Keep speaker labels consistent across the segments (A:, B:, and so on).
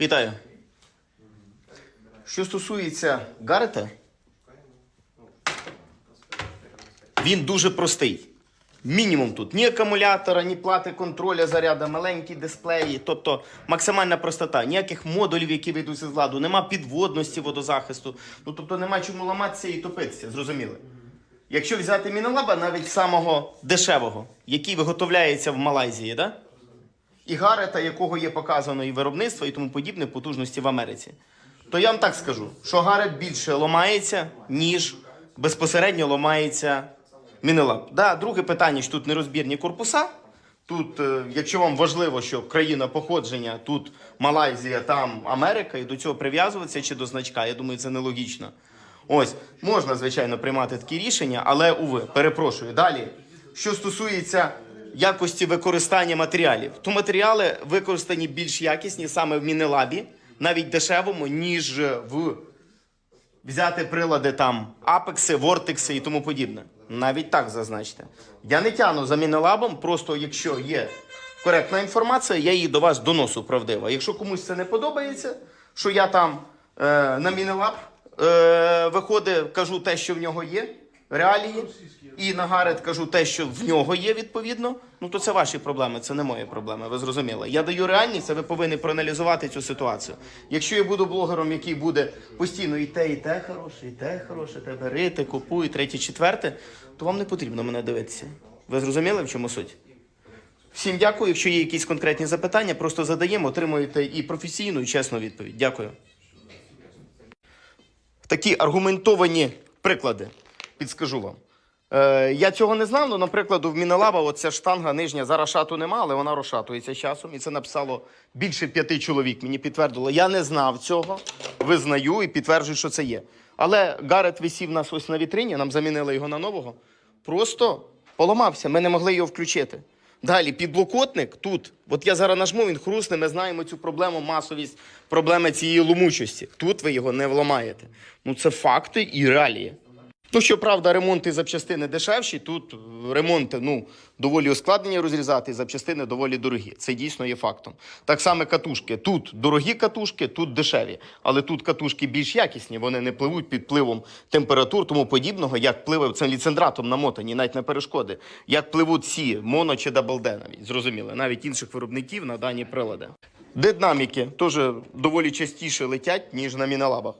A: Вітаю. Що стосується Гарета, він дуже простий. Мінімум тут ні акумулятора, ні плати контроля заряду, маленькі дисплеї, тобто максимальна простота, ніяких модулів, які вийдуть з ладу, нема підводності водозахисту, ну тобто нема чому ламатися і топитися, зрозуміли. Якщо взяти мінолаба, навіть самого дешевого, який виготовляється в Малайзії, да? І Гарета, якого є показано і виробництво, і тому подібне потужності в Америці, то я вам так скажу, що Гарет більше ламається, ніж безпосередньо ламається Мінелаб. Да, друге питання, що тут нерозбірні корпуса. Тут, е, якщо вам важливо, що країна походження, тут Малайзія, там Америка, і до цього прив'язуватися чи до значка, я думаю, це нелогічно. Ось, можна, звичайно, приймати такі рішення, але уви, перепрошую. Далі, що стосується якості використання матеріалів, то матеріали використані більш якісні саме в Мінелабі, навіть дешевому, ніж в взяти прилади там апекси, вортекси і тому подібне. Навіть так зазначте. Я не тяну за мінелабом, просто якщо є коректна інформація, я її до вас доносу правдиво. Якщо комусь це не подобається, що я там е, на мінелаб е, виходить, кажу те, що в нього є, реалії, і нагарет кажу те, що в нього є відповідно, ну то це ваші проблеми, це не мої проблеми. Ви зрозуміли. Я даю реальність, а ви повинні проаналізувати цю ситуацію. Якщо я буду блогером, який буде постійно і те, і те хороше, і те хороше, те бери, те купуй, третє, четверте, то вам не потрібно мене дивитися. Ви зрозуміли, в чому суть? Всім дякую. Якщо є якісь конкретні запитання, просто задаємо, отримуєте і професійну, і чесну відповідь. Дякую. Такі аргументовані приклади підскажу вам. Е, я цього не знав, але, наприклад, в Мінелаба оця штанга нижня, зараз шату нема, але вона розшатується часом. І це написало більше п'яти чоловік. Мені підтвердило. Я не знав цього, визнаю і підтверджую, що це є. Але Гарет висів нас ось на вітрині, нам замінили його на нового. Просто поламався, ми не могли його включити. Далі, підлокотник тут. От я зараз нажму, він хрусне, ми знаємо цю проблему, масовість, проблеми цієї ломучості. Тут ви його не вламаєте. Ну це факти і реалії. Ну, щоправда, ремонти запчастини дешевші. Тут ремонти ну, доволі ускладнені розрізати, і запчастини доволі дорогі. Це дійсно є фактом. Так само катушки. Тут дорогі катушки, тут дешеві. Але тут катушки більш якісні, вони не пливуть під впливом температур, тому подібного, як пливе це ліцендратом намотані, навіть на перешкоди. Як пливуть ці моно чи даблде навіть, зрозуміло, навіть інших виробників на дані прилади. Динаміки теж доволі частіше летять, ніж на мінелабах.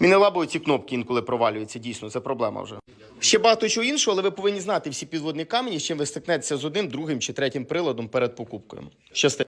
A: Мінелабові ці кнопки інколи провалюються, дійсно, це проблема вже. Ще багато чого іншого, але ви повинні знати всі підводні камені, з чим ви стикнетеся з одним, другим чи третім приладом перед покупкою. Щасти.